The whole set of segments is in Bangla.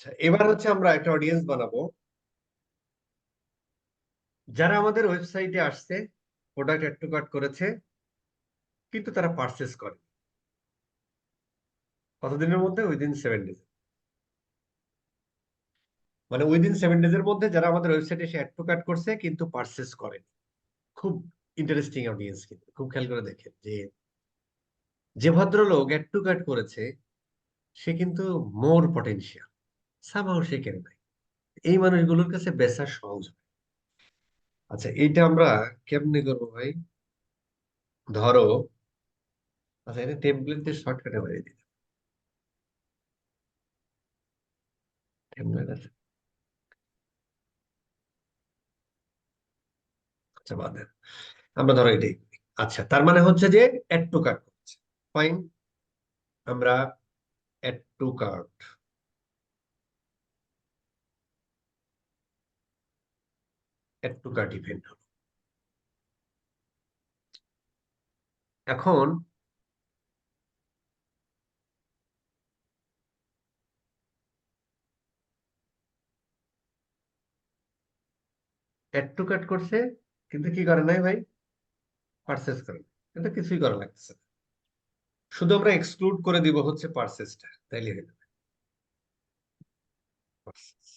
আচ্ছা এবার হচ্ছে আমরা একটা অডিয়েন্স বানাবো। যারা আমাদের ওয়েবসাইটে আসছে প্রোডাক্ট অ্যাড টু কার্ট করেছে, কিন্তু তারা পারচেস করে। কতদিনের মধ্যে? উইদিন সেভেন ডেজ মানে উইদিন সেভেন ডেজের মধ্যে যারা আমাদের ওয়েবসাইটে এসে অ্যাড টু কার্ট করছে, কিন্তু পারচেস করেনি খুব ইন্টারেস্টিং অডিয়েন্স কিন্তু। খুব খেয়াল করে দেখেন যে যে ভদ্রলোক অ্যাড টু কার্ট করেছে, সে কিন্তু মোর পটেনশিয়াল সামাও সে কেনে নাই এই মানুষগুলোর কাছে বেচা সহজ আচ্ছা এইটা আমরা কেমনে করব ভাই? ধরো আচ্ছা এটা টেমপ্লেট দিয়ে শর্টকাটে বানিয়ে দিই টেমপ্লেট আচ্ছা। আমরা ধরো এটাই আচ্ছা তার মানে হচ্ছে যে অ্যাড টু কার্ট করছে। ফাইন আমরা add to cart add to cart event হলো। এখন টু কার্ট করছে, কিন্তু কি করে নাই ভাই? পারচেস করে কিন্তু কিছুই করা লাগতেছে শুধু আমরা এক্সক্লুড করে দিব হচ্ছে পারচেসটা তাইলে হয়ে যাবে Purchase।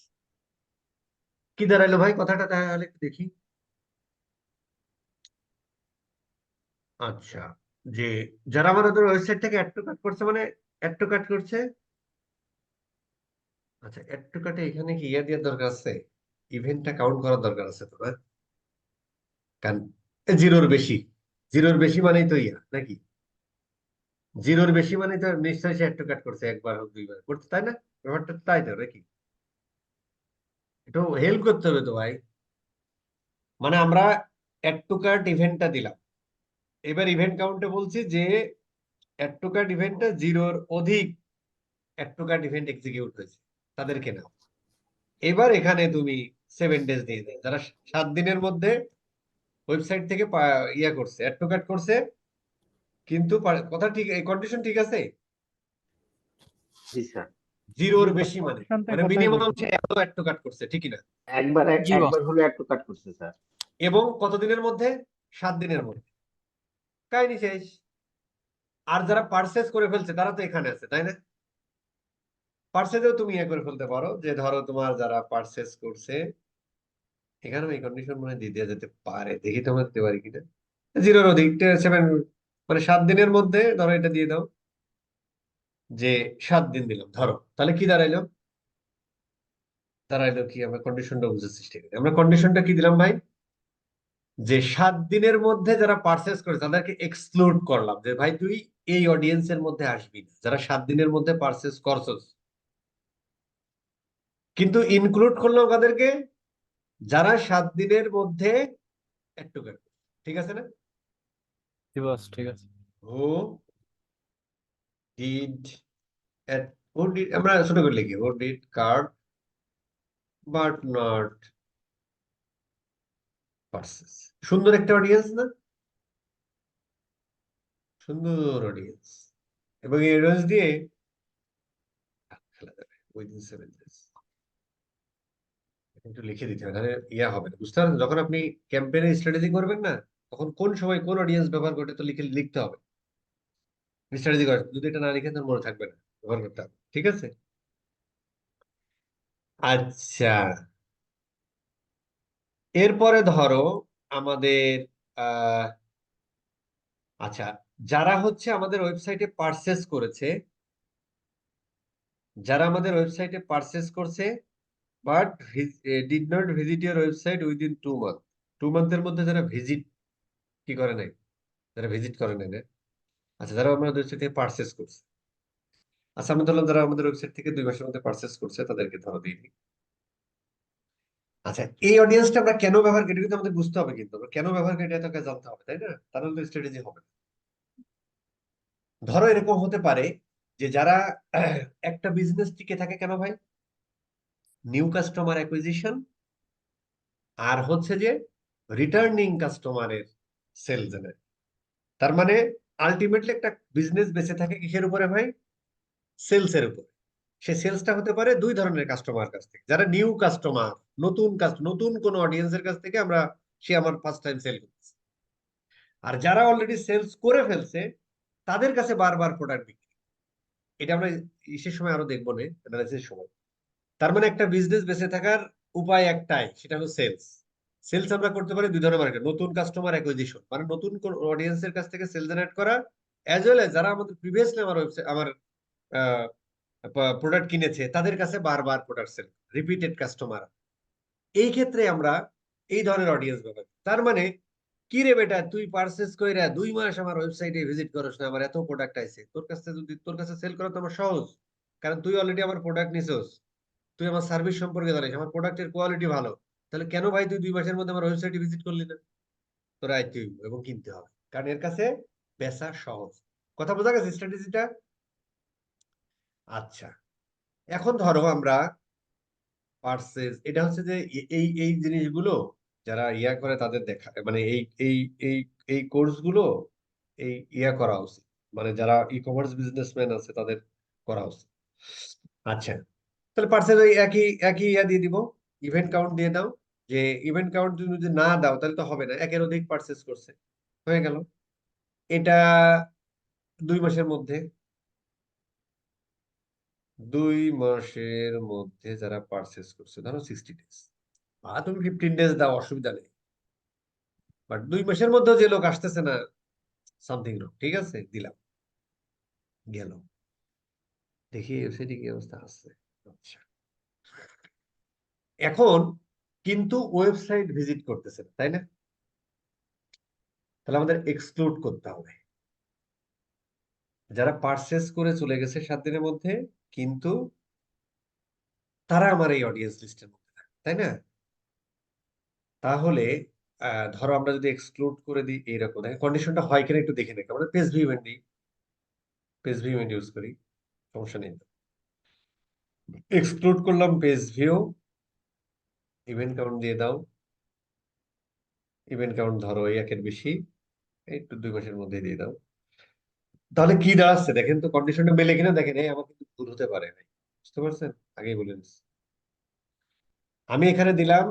কি দাঁড়াইলো ভাই? কথাটা তাহলে একটু দেখি। আচ্ছা যে যারা আমাদের ওয়েবসাইট থেকে অ্যাড টু কাট করছে মানে অ্যাড টু কাট করছে? আচ্ছা অ্যাড টু কাটে এখানে কি ইয়া দেওয়ার দরকার আছে? ইভেন্টটা কাউন্ট করার দরকার আছে তো না কারণ জিরোর বেশি। জিরোর বেশি মানেই তো ইয়া, নাকি? জিরোর বেশি মানে তো নিশ্চয়ই সে অ্যাড টু কাট করছে, একবার হোক, দুইবার। করছে, তাই না? ব্যাপারটা তাই তো, নাকি? একটু হেল্প করতে হবে তো ভাই। মানে আমরা অ্যাড টু ইভেন্টটা দিলাম। এবার ইভেন্ট কাউন্টে বলছি যে অ্যাড টু কার্ট ইভেন্টটা জিরোর অধিক অ্যাড টু ইভেন্ট এক্সিকিউট হয়েছে তাদেরকে নাও এবার এখানে তুমি সেভেন ডেজ দিয়ে দেয় যারা সাত দিনের মধ্যে ওয়েবসাইট থেকে ইয়া করছে অ্যাড টু করছে, কিন্তু কথা ঠিক কন্ডিশন ঠিক আছে? জি স্যার জিরোর বেশি মানে। মানে মিনিমাম সে এত অ্যাড টু কার্ট করছে ঠিকই না? একবার। একবার হলে একটু কাট করছে স্যার। এবং কত দিনের মধ্যে? সাত দিনের মধ্যে। কাহিনী শেষ। আর যারা পারচেস করে ফেলছে তারা তো এখানে আছে তাই না? পারচেজেও তুমি ইয়ে করে ফেলতে পারো যে ধরো তোমার যারা পারচেস করছে এখানেও এই কন্ডিশন মনে দিয়ে দেওয়া যেতে পারে। দেখি তো আমরা দিতে পারি কিনা। জিরোর অধিক সেভেন মানে সাত দিনের মধ্যে ধরো এটা দিয়ে দাও। যে সাত দিন দিলাম ধরো। তাহলে কি দাঁড়াইলো? দাঁড়াইলো কি? আমরা কন্ডিশনটা বুঝার চেষ্টা করি। আমরা কন্ডিশনটা কি দিলাম ভাই? যে সাত দিনের মধ্যে যারা পারচেস করে তাদেরকে এক্সক্লুড করলাম যে ভাই তুই এই অডিয়েন্সের মধ্যে আসবি না। যারা সাত দিনের মধ্যে পারচেস করছস। কিন্তু ইনক্লুড করলাম কাদেরকে? যারা সাত দিনের মধ্যে একটু ঠিক আছে না? ঠিক আছে। Who did at, who did, আমরা ছোট করে লিখি, who did card, but not purchase সুন্দর একটা অডিয়েন্স না? সুন্দর অডিয়েন্স এবং এই অডিয়েন্স দিয়ে খেলা যাবে উইদিন সেভেন ডেজ একটু লিখে দিতে হবে নাহলে ইয়া হবে না। বুঝতে পারছেন যখন আপনি ক্যাম্পেইনে স্ট্র্যাটেজি করবেন না, তখন কোন সময় কোন অডিয়েন্স ব্যবহার করতে তো লিখে, লিখতে হবে। স্ট্র্যাটেজি করে যদি এটা না লিখে তার মনে থাকবে না। ব্যবহার করতে হবে, ঠিক আছে? আচ্ছা। এরপরে ধরো আমাদের আচ্ছা যারা হচ্ছে আমাদের ওয়েবসাইটে পারচেস করেছে, যারা আমাদের ওয়েবসাইটে পারচেস করছে, but did not visit your website within two month. Two মান্থের মধ্যে যারা ভিজিট কি করে নাই? যারা ভিজিট করে নাই আচ্ছা যারা আমাদের ওয়েবসাইট থেকে পারচেস করছে আচ্ছা আমি ধরলাম যারা আমাদের ওয়েবসাইট থেকে দুই মাসের মধ্যে পারচেস করছে, তাদেরকে ধরো দিই। আচ্ছা এই অডিয়েন্সটা আমরা কেন ব্যবহার করি কিন্তু আমাদের বুঝতে হবে কিন্তু কেন ব্যবহার করি, এটা জানতে হবে, তাই না? তাহলে স্ট্র্যাটেজি হবে ধরো এরকম হতে পারে যে যারা একটা বিজনেস টিকে থাকে কেন ভাই? নিউ কাস্টমার অ্যাকুইজিশন আর হচ্ছে যে রিটার্নিং কাস্টমারের সেল জেনারেট তার মানে আলটিমেটলি একটা বিজনেস বেঁচে থাকে কিসের উপরে ভাই? সেলস এর উপরে। সে সেলসটা হতে পারে দুই ধরনের কাস্টমার কাছ থেকে। যারা নিউ কাস্টমার নতুন নতুন কোন অডিয়েন্সের কাছ থেকে আমরা সে আমার ফার্স্ট টাইম সেল করতেছে। আর যারা অলরেডি সেলস করে ফেলছে, তাদের কাছে বারবার প্রোডাক্ট বিক্রি। এটা আমরা ইসের সময় আরও দেখব না সময়। তার মানে একটা বিজনেস বেঁচে থাকার উপায় একটাই, সেটা হলো সেলস সেলস আমরা করতে পারি দুই ধরনের মার্কেট নতুন কাস্টমার অ্যাকুইজিশন মানে নতুন অডিয়েন্সের কাছ থেকে সেল জেনারেট করা অ্যাজ ওয়েল যারা আমাদের প্রিভিয়াসলি আমার ওয়েবসাইট আমার প্রোডাক্ট কিনেছে, তাদের কাছে বারবার প্রোডাক্ট সেল রিপিটেড কাস্টমার এই ক্ষেত্রে আমরা এই ধরনের অডিয়েন্স ব্যবহার তার মানে কি রে বেটা, তুই পারচেস কইরা দুই মাস আমার ওয়েবসাইটে ভিজিট করস না, আমার এত প্রোডাক্ট আইছে, তোর কাছে যদি, তোর কাছে সেল করা তো আমার সহজ, কারণ তুই অলরেডি আমার প্রোডাক্ট নিছস, তুই আমার সার্ভিস সম্পর্কে জানিস, আমার প্রোডাক্টের কোয়ালিটি ভালো। তাহলে কেন ভাই তুই দুই মাসের মধ্যে আমার ওয়েবসাইটে ভিজিট করলি না? তোর আইতে হইব এবং কিনতে হবে। কারণ এর কাছে বেচা সহজ। কথা বোঝা গেছে স্ট্র্যাটেজিটা আচ্ছা। এখন ধরো আমরা পার্সেস এটা হচ্ছে যে এই এই জিনিসগুলো যারা ইয়া করে তাদের দেখা মানে এই এই এই এই কোর্সগুলো এই ইয়া করা উচিত। মানে যারা ই কমার্স বিজনেসম্যান আছে তাদের করা উচিত। আচ্ছা। তাহলে পার্সেল ওই একই একই ইয়া দিয়ে দিব। ইভেন্ট কাউন্ট দিয়ে দাও। যে ইভেন্ট কাউন্ট তুমি যদি না দাও, তাহলে তো হবে না। একের অধিক পার্সেস করছে। হয়ে গেল। এটা দুই মাসের মধ্যে। দুই মাসের মধ্যে যারা পারচেস করছে, ধরো সিক্সটি ডেজ বা তুমি ফিফটিন ডেজ দাও, অসুবিধা নেই। বাট দুই মাসের মধ্যে যে লোক আসতেছে না সামথিং রং ঠিক আছে? দিলাম। গেল। দেখি ওয়েবসাইটে কি অবস্থা আছে? আচ্ছা। এখন কিন্তু ওয়েবসাইট ভিজিট করতেছে তাই না? তাহলে আমাদের এক্সক্লুড করতে হবে। যারা পারচেস করে চলে গেছে সাত দিনের মধ্যে, কিন্তু তারা আমার এই অডিয়েন্স লিস্টের মধ্যে তাই না? তাহলে ধরো আমরা যদি এক্সক্লুড করে দিই এইরকম দেখেন কন্ডিশনটা হয় কিনা একটু দেখে নেই আমরা পেজ ভিউ ইভেন্ট দিই পেজ ভিউ ইভেন্ট ইউজ করি, সমস্যা নেই। এক্সক্লুড করলাম পেজ ভিউ ইভেন্ট কাউন্ট দিয়ে দাও। ইভেন্ট কাউন্ট ধরো এই একের বেশি একটু দুই মাসের মধ্যে দিয়ে দাও। তাহলে কি দাঁড়াচ্ছে দেখেন তো কন্ডিশনটা মেলে কিনা, দেখেন, এই আমার কিন্তু ভুল হতে পারে। নাই বুঝতে পারছেন? আগেই বলে। আমি এখানে দিলাম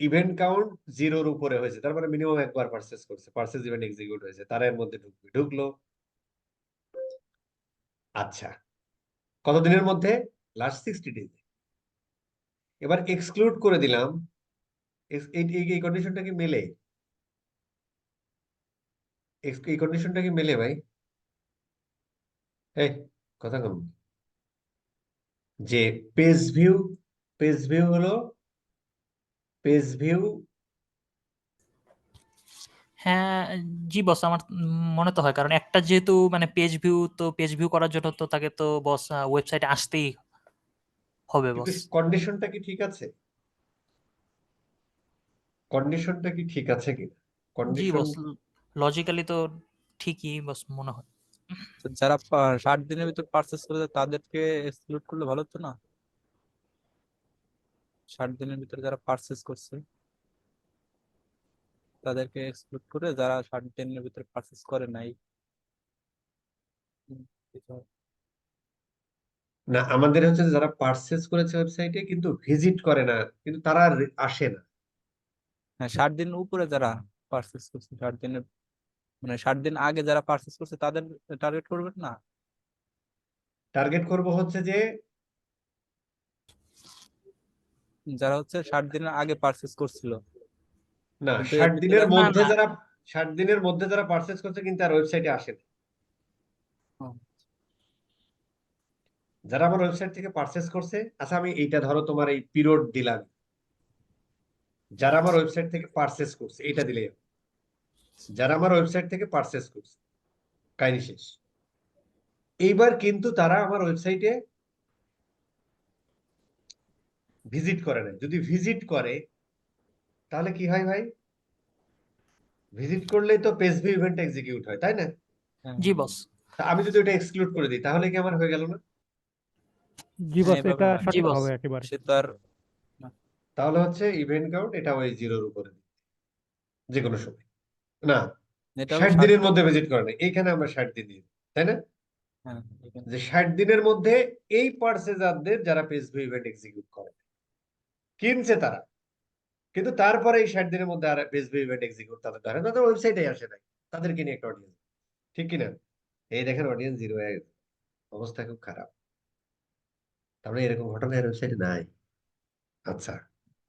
ইভেন্ট কাউন্ট জিরোর উপরে হয়েছে, তার মানে মিনিমাম একবার পারচেস করছে পারচেস ইভেন্ট এক্সিকিউট হয়েছে, তারা এর মধ্যে ঢুকবে, ঢুকলো। আচ্ছা কতদিনের মধ্যে? লাস্ট সিক্সটি ডেজ এবার এক্সক্লুড করে দিলাম। এই কন্ডিশনটা কি মেলে? এই কন্ডিশনটা কি মেলে ভাই? কথা কম। যে পেজ ভিউ পেজ ভিউ হলো পেজ ভিউ হ্যাঁ জি বস আমার মনে তো হয়। কারণ একটা যেহেতু মানে পেজ ভিউ তো পেজ ভিউ করার জন্য তো তাকে তো বস ওয়েবসাইটে আসতেই হবে বস কন্ডিশনটা কি ঠিক আছে? কন্ডিশনটা কি ঠিক আছে কি জি কন্ডিশন বস লজিক্যালি তো ঠিকই বস মনে হয়। তো যারা পা- ষাট দিনের ভিতর পারচেস করেছে তাদেরকে এক্সক্লুড করলে ভালো হতো না? ষাট দিনের ভিতরে যারা পারচেস করছে তাদেরকে এক্সক্লুড করে যারা ষাট দিনের ভিতরে পারচেস করে নাই হুম। না আমাদের হচ্ছে যারা পারচেস করেছে ওয়েবসাইটে কিন্তু ভিজিট করে না কিন্তু তারা আসে না হ্যাঁ ষাট দিনের উপরে যারা পারচেস করছে ষাট দিনের মানে ষাট দিন আগে যারা পারচেস করছে তাদের টার্গেট করবেন না টার্গেট করব হচ্ছে যে যারা হচ্ছে ষাট দিনের আগে পারচেস করছিল না ষাট দিনের মধ্যে। যারা ষাট দিনের মধ্যে যারা পারচেস করছে কিন্তু আর ওয়েবসাইটে আসে না। যারা আমার ওয়েবসাইট থেকে পারচেস করছে আচ্ছা আমি এইটা ধরো তোমার এই পিরিয়ড দিলাম। যারা আমার ওয়েবসাইট থেকে পারচেস করছে এইটা দিলে। যারা আমার ওয়েবসাইট থেকে পারচেস করছে কাহিনী শেষ। এইবার কিন্তু তারা আমার ওয়েবসাইটে ভিজিট করে না যদি ভিজিট করে তাহলে কি হয় ভাই? ভিজিট করলেই তো পেজ ভিউ ইভেন্ট এক্সিকিউট হয় তাই না? হ্যাঁ। জি বস আমি যদি ওটা এক্সক্লুড করে দিই তাহলে কি আমার হয়ে গেল না? জি হ্যাঁ, বস এটা সঠিক হবে একেবারে। সে তো আর তাহলে হচ্ছে ইভেন্ট কাউন্ট এটা ওই জিরোর উপরে। যে কোনো সময়। না এটা ষাট দিনের মধ্যে ভিজিট করে না এইখানে আমরা ষাট দিন দিই তাই না? হ্যাঁ যে ষাট দিনের মধ্যে এই পার্সেজারদের যারা পেজ ভিউ ইভেন্ট এক্সিকিউট করে কিনছে তারা। কিন্তু তারপরে এই ষাট দিনের মধ্যে আর পেজ ভিউ ইভেন্ট এক্সিকিউট তাদের ধরে তাদের ওয়েবসাইটে আসে নাই তাদেরকে নিয়ে একটা অডিয়েন্স ঠিক কিনা? এই দেখেন অডিয়েন্স জিরো হয়ে অবস্থা খুব খারাপ। তারপরে এরকম ঘটনা এর ওয়েবসাইটে নাই। আচ্ছা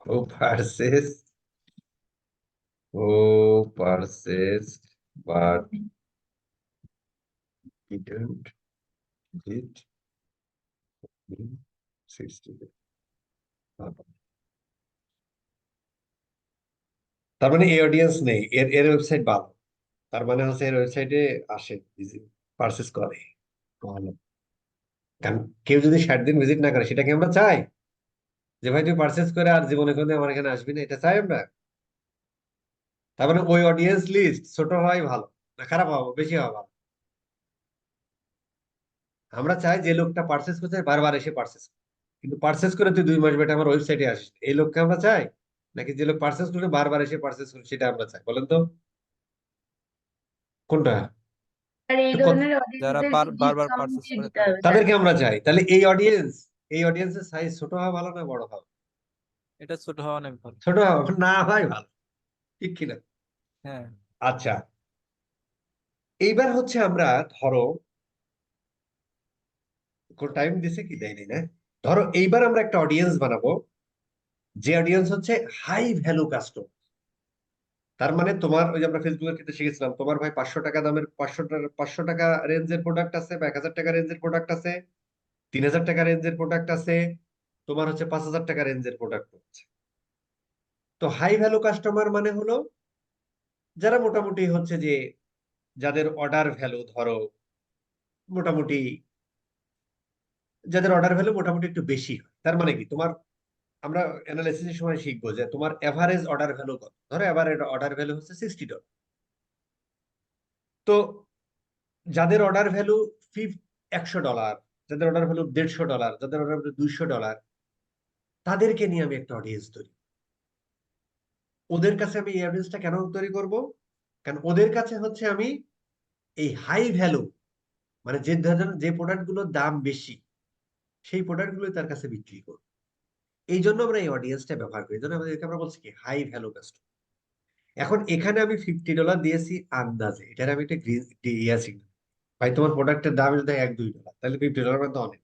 oh purchase oh purchase but in 60 তার মানে এই অডিয়েন্স নেই, এর এর ওয়েবসাইট ভালো। তার মানে হচ্ছে এর ওয়েবসাইটে আসে পারচেস করে। কারণ কেউ যদি ষাট দিন ভিজিট না করে, সেটা কি আমরা চাই? যে ভাই, তুই পারচেস করে আর জীবনে কোনো আমার এখানে আসবি না, এটা চাই আমরা? তার মানে ওই অডিয়েন্স লিস্ট ছোট হওয়াই ভালো, না খারাপ হওয়া, বেশি হওয়া ভালো। আমরা চাই যে লোকটা পারচেস করছে, বারবার এসে পারচেস কিন্তু পারচেস করে তুই দুই মাস বেটা আমার ওয়েবসাইটে আসিস, এই লোককে আমরা চাই? নাকি যে লোক পারচেস করে বারবার এসে পারচেস করে সেটা আমরা চাই, বলেন তো? কোনটা? এই ধরনের যারা বারবার ডিসকাউন্ট করে দিতে হবে স্যার। তাদেরকে আমরা চাই। তাহলে এই অডিয়েন্স এই অডিয়েন্সের সাইজ ছোট হওয়া ভালো না বড় হওয়া? এটা ছোট হওয়া অনেক ভালো। ছোট হওয়া না হয় ভালো। ঠিক কিনা? হ্যাঁ। আচ্ছা। এইবার হচ্ছে আমরা ধরো কোন টাইম দিছে কি? দেয়নি না? ধরো এইবার আমরা একটা অডিয়েন্স বানাবো যে অডিয়েন্স হচ্ছে হাই ভ্যালু কাস্টমার তার মানে তোমার ওই যে আমরা ফেসবুকের ক্ষেত্রে শিখেছিলাম, তোমার ভাই পাঁচশো টাকা দামের, পাঁচশো পাঁচশো টাকা রেঞ্জের প্রোডাক্ট আছে বা এক হাজার টাকা রেঞ্জের প্রোডাক্ট আছে, তিন হাজার টাকা রেঞ্জের প্রোডাক্ট আছে, তোমার হচ্ছে পাঁচ হাজার টাকা রেঞ্জের প্রোডাক্ট হচ্ছে। তো হাই ভ্যালু কাস্টমার মানে হলো যারা মোটামুটি হচ্ছে যে যাদের অর্ডার ভ্যালু ধরো মোটামুটি, যাদের অর্ডার ভ্যালু মোটামুটি একটু বেশি হয়, তার মানে কি? তোমার আমরা অ্যানালাইসিসের সময় শিখব যে তোমার এভারেজ অর্ডার ভ্যালু কত? ধরো এভারেজ অর্ডার ভ্যালু হচ্ছে সিক্সটি ডলার তো যাদের অর্ডার ভ্যালু ফিফ একশো ডলার যাদের অর্ডার ভ্যালু দেড়শো ডলার যাদের অর্ডার ভ্যালু দুইশো ডলার তাদেরকে নিয়ে আমি একটা অডিয়েন্স তৈরি ওদের কাছে আমি এই অডিয়েন্সটা কেন তৈরি করব? কারণ ওদের কাছে হচ্ছে আমি এই হাই ভ্যালু মানে যে ধরনের যে প্রোডাক্টগুলোর দাম বেশি, সেই প্রোডাক্টগুলো তার কাছে বিক্রি করব। এই জন্য আমরা এই অডিয়েন্সটা ব্যবহার করি। জন্য আমাদেরকে আমরা বলছি কি হাই ভ্যালু কাস্টমার এখন এখানে আমি ফিফটি ডলার দিয়েছি আন্দাজে। এটার আমি একটা গ্রিন ইয়া ভাই, তোমার প্রোডাক্টের দাম যদি এক, দুই ডলার তাহলে ফিফটি ডলার মানে অনেক।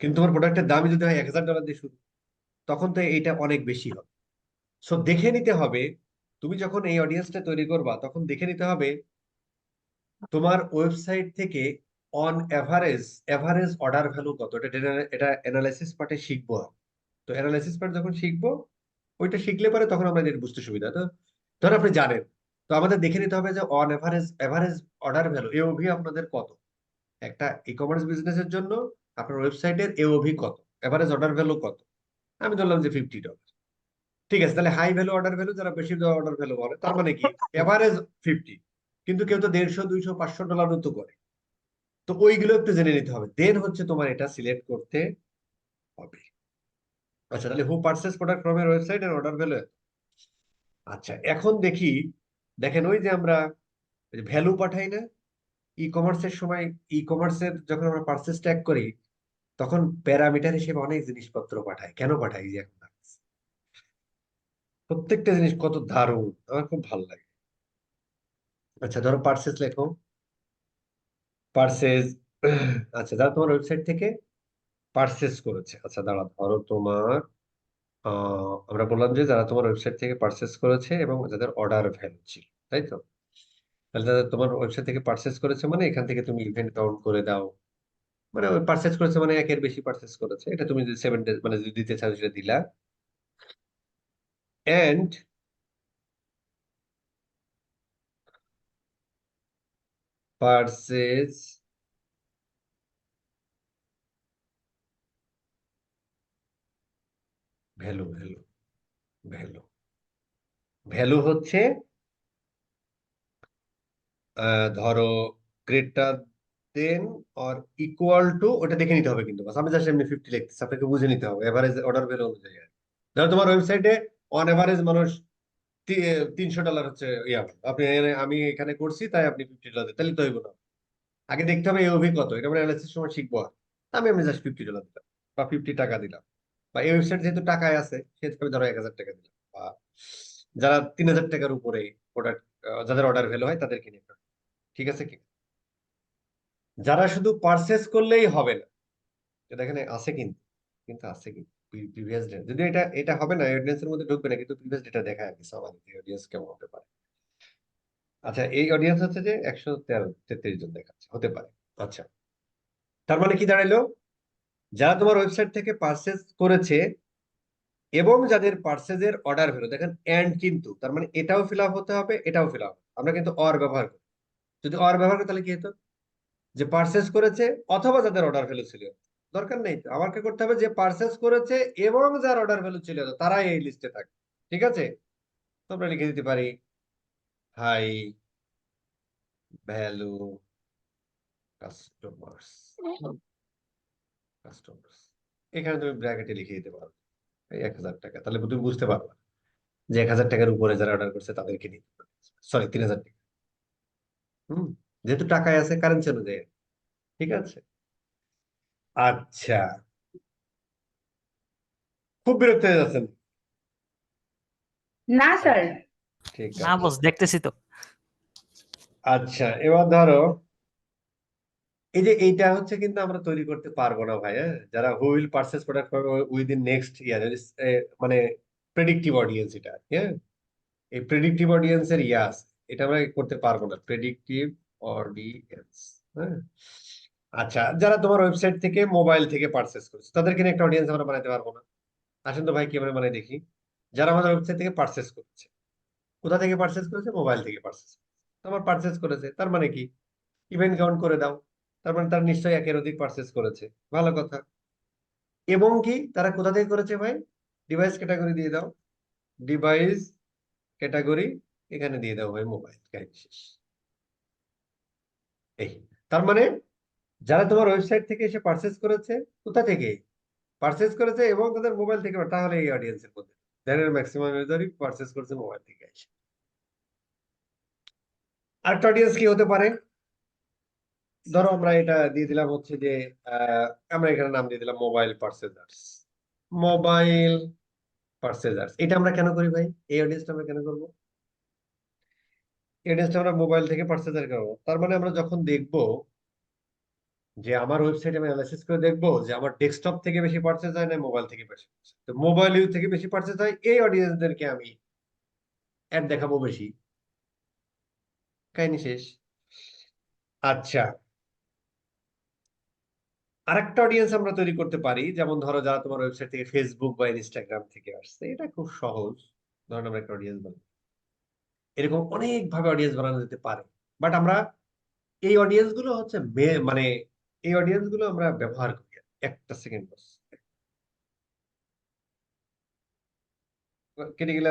কিন্তু তোমার প্রোডাক্টের দাম যদি হয় এক হাজার ডলার দিয়ে শুরু, তখন তো এইটা অনেক বেশি হবে। সো দেখে নিতে হবে, তুমি যখন এই অডিয়েন্সটা তৈরি করবা, তখন দেখে নিতে হবে, তোমার ওয়েবসাইট থেকে on average average order value কত? এটা এটা অ্যানালাইসিস পার্টে শিখব আর। তো অ্যানালাইসিস পার্ট যখন শিখব, ওইটা শিখলে পরে তখন আমাদের বুঝতে সুবিধা। তো ধরো আপনি জানেন, তো আমাদের দেখে নিতে হবে যে on average average order value AOV আপনাদের কত? একটা ই কমার্স বিজনেসের জন্য আপনার ওয়েবসাইটের এওভি কত? এভারেজ অর্ডার ভ্যালু কত? আমি ধরলাম যে ফিফটি ডলার ঠিক আছে, তাহলে হাই ভ্যালু অর্ডার ভ্যালু যারা বেশি অর্ডার ভ্যালু বলে, তার মানে কি? এভারেজ ফিফটি কিন্তু কেউ তো দেড়শো, দুইশো, পাঁচশো ডলারও তো করে। তো ওইগুলো একটু জেনে নিতে হবে। দেন হচ্ছে তোমার এটা সিলেক্ট করতে হবে। আচ্ছা তাহলে হু পারচেস প্রোডাক্ট ফ্রম এর ওয়েবসাইট এন্ড অর্ডার ভ্যালু আচ্ছা এখন দেখি, দেখেন ওই যে আমরা ভ্যালু পাঠাই না ই কমার্সের সময় ই কমার্সের যখন আমরা পারচেস ট্যাগ করি, তখন প্যারামিটার হিসেবে অনেক জিনিসপত্র পাঠাই। কেন পাঠাই যে এখন? প্রত্যেকটা জিনিস কত দারুণ, আমার খুব ভালো লাগে। আচ্ছা ধরো পারচেস লেখো। পারচেজ আচ্ছা যারা তোমার ওয়েবসাইট থেকে পারচেস করেছে। আচ্ছা দাঁড়া ধরো তোমার আমরা বললাম যে যারা তোমার ওয়েবসাইট থেকে পারচেস করেছে এবং যাদের অর্ডার ভ্যালু ছিল তাই তো? তাহলে যারা তোমার ওয়েবসাইট থেকে পারচেস করেছে মানে এখান থেকে তুমি ইভেন্ট কাউন্ট করে দাও। মানে পারচেস করেছে মানে একের বেশি পারচেস করেছে। এটা তুমি যদি সেভেন ডেজ মানে যদি দিতে চাও সেটা দিলা। And purchase value value value. Value হচ্ছে ধরো greater than or equal to ওটা দেখে নিতে হবে কিন্তু আমি জাস্ট এমনি ফিফটি লিখতেছি, আপনাকে বুঝে নিতে হবে এভারেজ অর্ডার ভ্যালু অনুযায়ী আর ধরো তোমার ওয়েবসাইটে অন এভারেজ মানুষ তিনশো ডলার হচ্ছে ইয়া আপনি আমি এখানে করছি, তাই আপনি ফিফটি ডলার তাহলে তো হইব না। আগে দেখতে হবে এওভি কত এটা আমরা অ্যানালাইসিস সময় শিখব। আমি আমি জাস্ট ফিফটি ডলার দিলাম, বা ফিফটি টাকা দিলাম। বা এই ওয়েবসাইট যেহেতু টাকায় আছে, সেহেতু আমি ধরো এক হাজার টাকা দিলাম। বা যারা তিন হাজার টাকার উপরে প্রোডাক্ট যাদের অর্ডার ভ্যালু হয় তাদের কিনে ফেলো। ঠিক আছে কি? যারা শুধু পারচেস করলেই হবে না, এটা এখানে আছে কিন্তু কিন্তু আছে কি? প্রিভিয়াস ডেটা যদি এটা এটা হবে না অডিয়েন্সের মধ্যে ঢুকবে না, কিন্তু প্রিভিয়াস ডেটা দেখা গেছে আমাদের অডিয়েন্স কেমন হতে পারে। আচ্ছা এই অডিয়েন্স হচ্ছে যে একশো তেরো জন দেখাচ্ছে, হতে পারে। আচ্ছা তার মানে কি দাঁড়াইলো? যারা তোমার ওয়েবসাইট থেকে পারচেস করেছে এবং যাদের পার্সেজের অর্ডার ভ্যালু দেখেন এন্ড কিন্তু, তার মানে এটাও ফিল হতে হবে, এটাও ফিল আমরা কিন্তু অর ব্যবহার করি। যদি অর ব্যবহার করি, তাহলে কি হতো? যে পার্সেস করেছে অথবা যাদের অর্ডার ভ্যালু ছিল। দরকার নেই তো আমাকে করতে হবে যে পার্সেস করেছে এবং যার অর্ডার ভ্যালু ছিল, তারাই এই লিস্টে থাকে। ঠিক আছে? তো আমরা লিখে দিতে পারি হাই ভ্যালু কাস্টমার্স কাস্টমার্স এখানে তুমি ব্র্যাকেটে লিখে দিতে পারো এই এক হাজার টাকা। তাহলে তুমি বুঝতে পারবে যে এক হাজার টাকার উপরে যারা অর্ডার করছে তাদেরকে নিতে সরি তিন হাজার টাকা। হুম যেহেতু টাকায় আছে কারেন্সি অনুযায়ী। ঠিক আছে? আচ্ছা। খুব বিরক্ত হয়ে যাচ্ছেন। না স্যার ঠিক না বস দেখতেছি তো। আচ্ছা এবার ধরো এই যে এইটা হচ্ছে কিন্তু আমরা তৈরি করতে পারব না ভাই হ্যাঁ? যারা will purchase product within next year মানে প্রেডিক্টিভ অডিয়েন্স এটা হ্যাঁ? এই প্রেডিক্টিভ অডিয়েন্স এর ইয়াস এটা আমরা করতে পারব না প্রেডিক্টিভ অডিয়েন্স হ্যাঁ? আচ্ছা যারা তোমার ওয়েবসাইট থেকে মোবাইল থেকে পারচেস করছে, তাদেরকে একটা অডিয়েন্স আমরা বানাতে পারব না। আসেন তো ভাই কীভাবে বানাই দেখি। যারা আমাদের ওয়েবসাইট থেকে পারচেস করছে, কোথা থেকে পারচেস করেছে? মোবাইল থেকে পারচেস আমার পারচেস করেছে, তার মানে কি? ইভেন্ট কাউন্ট করে দাও। তার মানে তার নিশ্চয়ই একের অধিক পারচেস করেছে। ভালো কথা। এবং কি? তারা কোথা থেকে করেছে ভাই? ডিভাইস ক্যাটাগরি দিয়ে দাও। ডিভাইস ক্যাটাগরি এখানে দিয়ে দাও ভাই মোবাইল শেষ। এই। তার মানে যারা তোমার ওয়েবসাইট থেকে এসে পারচেস করেছে, কোথা থেকে? পারচেস করেছে এবং তাদের মোবাইল থেকে তাহলে এই অডিয়েন্সের মধ্যে। দেনের ম্যাক্সিমাম ইউজারই পারচেস করেছে মোবাইল থেকে এসে। আরেকটা অডিয়েন্স কি হতে পারে? ধরো আমরা এটা দিয়ে দিলাম হচ্ছে যে আমরা এখানে নাম দিয়ে দিলাম মোবাইল পার্সেজার্স মোবাইল পার্সেজার্স এটা আমরা কেন করি ভাই? এই অডিয়েন্সটা আমরা কেন করব? অডিয়েন্সটা আমরা মোবাইল থেকে পার্সেজার করব। তার মানে আমরা যখন দেখব যে আমার ওয়েবসাইট আমি অ্যানালাইসিস করে দেখব যে আমার ডেস্কটপ থেকে বেশি পার্চেস হয় না মোবাইল থেকে বেশি তো মোবাইল ইউজ থেকে বেশি পার্চেস হয়, এই অডিয়েন্সদেরকে আমি অ্যাড দেখাবো বেশি। কাহিনী শেষ। আচ্ছা। আরেকটা অডিয়েন্স আমরা তৈরি করতে পারি, যেমন ধরো যারা তোমার ওয়েবসাইট থেকে ফেসবুক বা ইনস্টাগ্রাম থেকে আসছে, এটা খুব সহজ। ধরুন আমরা একটা অডিয়েন্স বানাই। এরকম অনেক ভাবে অডিয়েন্স বানানো যেতে পারে। বাট আমরা এই অডিয়েন্সগুলো হচ্ছে মানে এই অডিয়েন্সগুলো আমরা ব্যবহার করি। একটা সেকেন্ড বস কেটে গেলে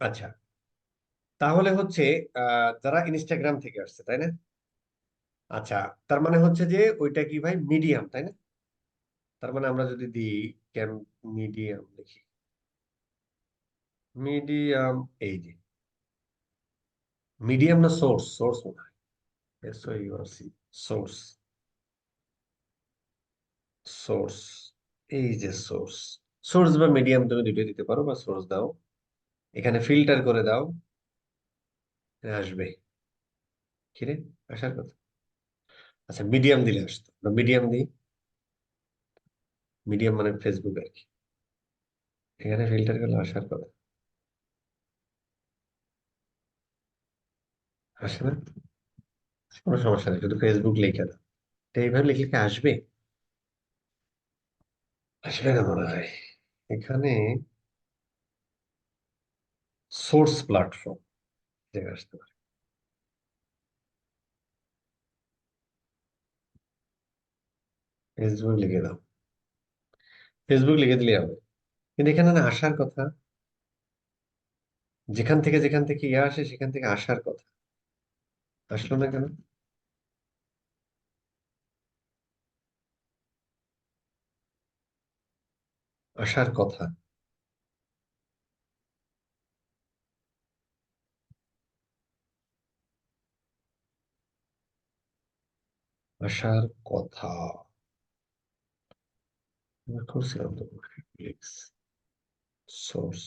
আচ্ছা। তাহলে হচ্ছে যারা ইনস্টাগ্রাম থেকে আসছে, তাই না? আচ্ছা তার মানে হচ্ছে যে, ওইটা কি ভাই? মিডিয়াম তাই না? তার মানে আমরা যদি দিই ক্যাম মিডিয়াম লিখি? মিডিয়াম এই যে। মিডিয়াম না সোর্স সোর্স মনে হয়। S O C source source এই যে সোর্স সোর্স বা মিডিয়াম তুমি দুটোই দিতে পারো বা সোর্স দাও। এখানে ফিল্টার করে দাও। আসবে। কিরে আসার কথা? আচ্ছা মিডিয়াম দিলে আসতো। মিডিয়াম দিই। মিডিয়াম মানে ফেসবুক আর কি। এখানে ফিল্টার করলে আসার কথা। আসে না? কোনো সমস্যা নেই, শুধু ফেসবুক লিখে দাও। তো এইভাবে লিখলে কি আসবে? আসবে না মনে হয়। এখানে সোর্স প্ল্যাটফর্ম ফেসবুক লিখে দাও। ফেসবুক লিখে দিলে হবে। কিন্তু এখানে না আসার কথা। যেখান থেকে যেখান থেকে ইয়ে আসে, সেখান থেকে আসার কথা। আসলো না কেন? আসার কথা। আসার কথা। করছিলাম তো সোর্স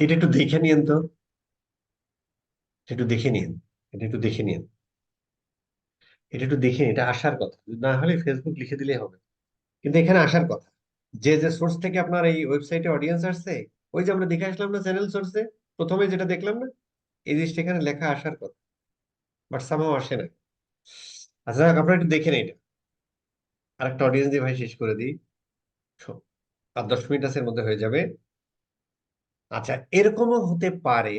এটা একটু দেখে নিন তো। একটু দেখে নিন এটা একটু দেখে নিন এটা একটু দেখে এটা আসার কথা। না হলে ফেসবুক লিখে দিলেই হবে। কিন্তু এখানে আসার কথা। যে যে সোর্স থেকে আপনার এই ওয়েবসাইটে অডিয়েন্স আসছে ওই যে আমরা দেখে আসলাম না চ্যানেল সোর্সে, প্রথমে যেটা দেখলাম না, এই জিনিসটা এখানে লেখা আসার কথা বাট সামহাও আসে না। আচ্ছা আপনারা একটু দেখে নিন এটা। আরেকটা অডিয়েন্স দিয়ে ভাই শেষ করে দিই। আর দশ মিনিট আছে মধ্যে হয়ে যাবে। আচ্ছা এরকমও হতে পারে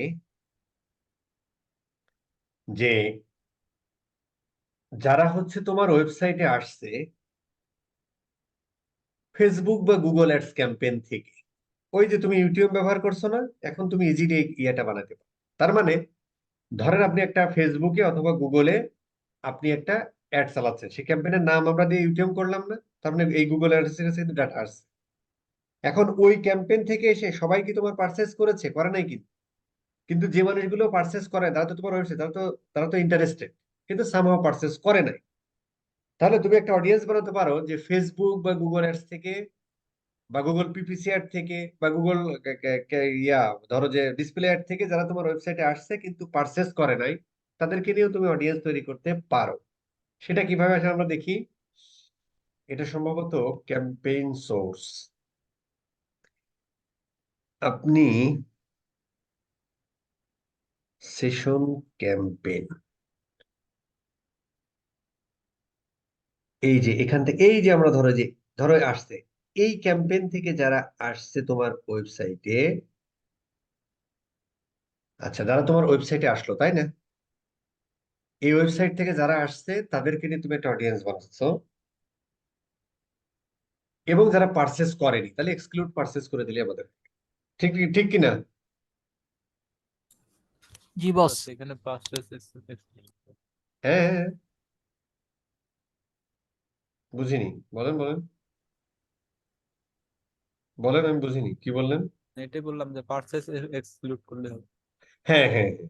যে যারা হচ্ছে তোমার ওয়েবসাইটে আসছে ফেসবুক বা গুগল অ্যাডস ক্যাম্পেইন থেকে ওই যে তুমি ইউটিউব ব্যবহার করছ না, এখন তুমি ইজিলি ইয়েটা বানাতে পারো। তার মানে ধরেন আপনি একটা ফেসবুকে অথবা গুগলে আপনি একটা অ্যাড চালাচ্ছেন। সেই ক্যাম্পেইনের নাম আমরা দিয়ে ইউটিউব করলাম না, তার মানে এই গুগল কাছে কিন্তু ডাটা আসছে। এখন ওই ক্যাম্পেন থেকে এসে সবাই কি তোমার পারচেস করেছে? করে নাই কিন্তু। কিন্তু যে মানুষগুলো পারচেস করে, তারা তো তোমার ওয়েবসাইট তারা তো তারা তো ইন্টারেস্টেড কিন্তু সামহাও পারচেস করে নাই। তাহলে তুমি একটা অডিয়েন্স বানাতে পারো যে ফেসবুক বা গুগল অ্যাডস থেকে বা গুগল পিপিসি অ্যাড থেকে বা গুগল ইয়া, ধরো যে ডিসপ্লে অ্যাড থেকে যারা তোমার ওয়েবসাইটে আসছে কিন্তু পারচেস করে নাই, তাদেরকে নিয়েও তুমি অডিয়েন্স তৈরি করতে পারো। সেটা কীভাবে আসে আমরা দেখি? এটা সম্ভবত ক্যাম্পেইন সোর্স আপনি সেশন ক্যাম্পেইন এই যে এখান থেকে, এই যে আমরা ধরো যে, ধরো আসছে। এই ক্যাম্পেইন থেকে যারা আসছে তোমার ওয়েবসাইটে আচ্ছা যারা তোমার ওয়েবসাইটে আসলো তাই না? এই ওয়েবসাইট থেকে যারা আসছে তাদেরকে নিয়ে তুমি একটা অডিয়েন্স বানাচ্ছ। এবং যারা পারচেস করেনি তাহলে এক্সক্লুড পারচেস করে দিলে আমাদের। ঠিক ঠিক কিনা? জি বস। আচ্ছা, এখানে পার্সেস হ্যাঁ হ্যাঁ, হ্যাঁ। বুঝিনি। বলেন বলেন। বলেন আমি বুঝিনি কি বললেন? এটাই বললাম যে পার্সেস এক্সক্লুড করলে হবে। হ্যাঁ হ্যাঁ হ্যাঁ।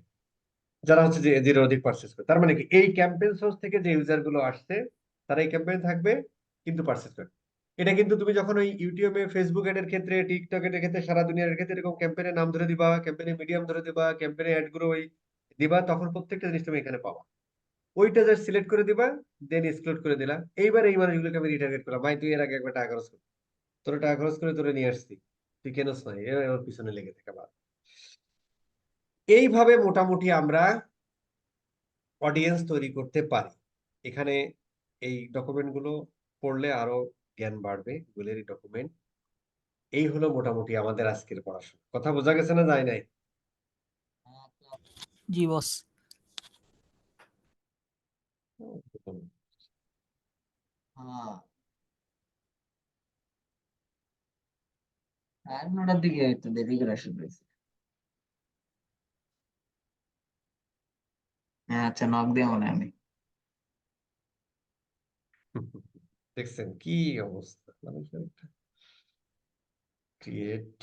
যারা হচ্ছে যে এদের অধিক পারচেস করে তার মানে কি এই ক্যাম্পেইন সোর্স থেকে যে ইউজারগুলো আসছে তারা এই ক্যাম্পেইন থাকবে কিন্তু পারচেস করে। এটা কিন্তু তুমি যখন ওই ইউটিউবে ফেসবুক এর ক্ষেত্রে টিকটক এর ক্ষেত্রে সারা দুনিয়ার ক্ষেত্রে এরকম ক্যাম্পেইনের নাম ধরে দিবা ক্যাম্পেইনের মিডিয়াম ধরে দিবা ক্যাম্পেইনের অ্যাডগুলো ওই দিবা তখন প্রত্যেকটা জিনিস তুমি এখানে পাবা। ওইটা জাস্ট সিলেক্ট করে দিবা দেন এক্সক্লুড করে দিলা। এইবার এই মানুষগুলোকে আমি রিটার্গেট করলাম ভাই তুই এর আগে একবার টাকা খরচ তোর টাকা খরচ করে তোরে নিয়ে আসছি। তুই কেনস নাই ওর পিছনে লেগে থাকা বাদ এইভাবে মোটামুটি আমরা অডিয়েন্স তৈরি করতে পারি। এখানে এই ডকুমেন্টগুলো পড়লে আরও জ্ঞান বাড়বে গুগলের ডকুমেন্ট এই হলো মোটামুটি আমাদের আজকের পড়াশোনা। কথা বোঝা গেছে না যায় নাই? জি বস হ্যাঁ। সাড়ে নটার দিকে একটু দেরি করে পেরেছি। হ্যাঁ আচ্ছা নক দিয়ে মনে হয় আমি। দেখছেন কি অবস্থা? মানুষের একটা ক্রিয়েট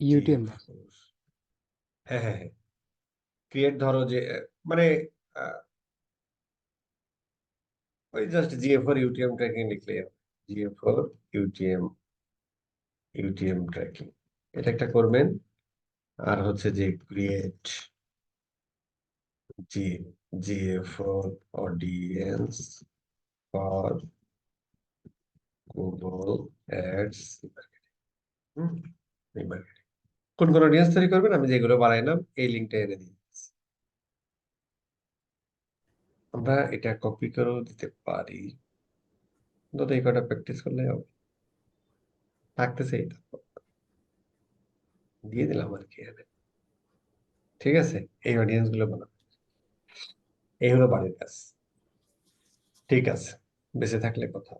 ইউটিউব হ্যাঁ হ্যাঁ হ্যাঁ। ক্রিয়েট ধরো যে মানে আহ, ওই just GA for UTM tracking লিখলে GA for UTM UTM tracking এটা একটা করবেন। আর হচ্ছে যে create G GA for audience for Google ads. কোন কোন অডিয়েন্স তৈরি করবেন? আমি যেগুলো বানাইলাম, এই লিঙ্কটা এনে দিচ্ছি আমরা এটা কপি করেও দিতে পারি। অন্তত এই কটা প্র্যাকটিস করলে হবে। থাকতেছে এটা দিয়ে দিলাম আর কি ঠিক আছে? এই অডিয়েন্সগুলো বানাবো এই হলো বাড়ির কাজ। ঠিক আছে। বেঁচে থাকলে কথা।